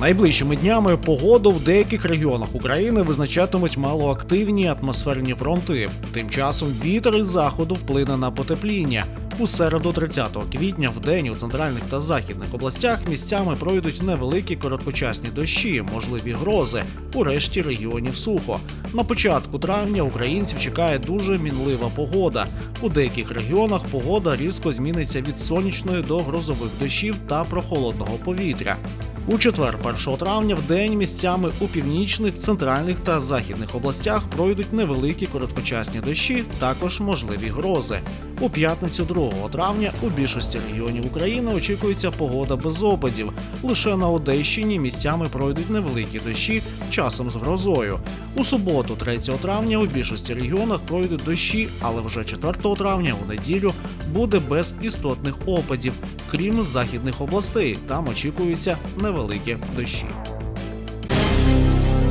Найближчими днями погоду в деяких регіонах України визначатимуть малоактивні атмосферні фронти. Тим часом вітер із заходу вплине на потепління. У середу 30 квітня в день у центральних та західних областях місцями пройдуть невеликі короткочасні дощі, можливі грози. У решті регіонів сухо. На початку травня українців чекає дуже мінлива погода. У деяких регіонах погода різко зміниться від сонячної до грозових дощів та прохолодного повітря. У четвер, 1 травня, в день місцями у північних, центральних та західних областях пройдуть невеликі короткочасні дощі, також можливі грози. У п'ятницю 2 травня у більшості регіонів України очікується погода без опадів. Лише на Одещині місцями пройдуть невеликі дощі, часом з грозою. У суботу, 3 травня, у більшості регіонах пройдуть дощі, але вже 4 травня у неділю буде без істотних опадів, крім західних областей. Там очікуються невеликі дощі.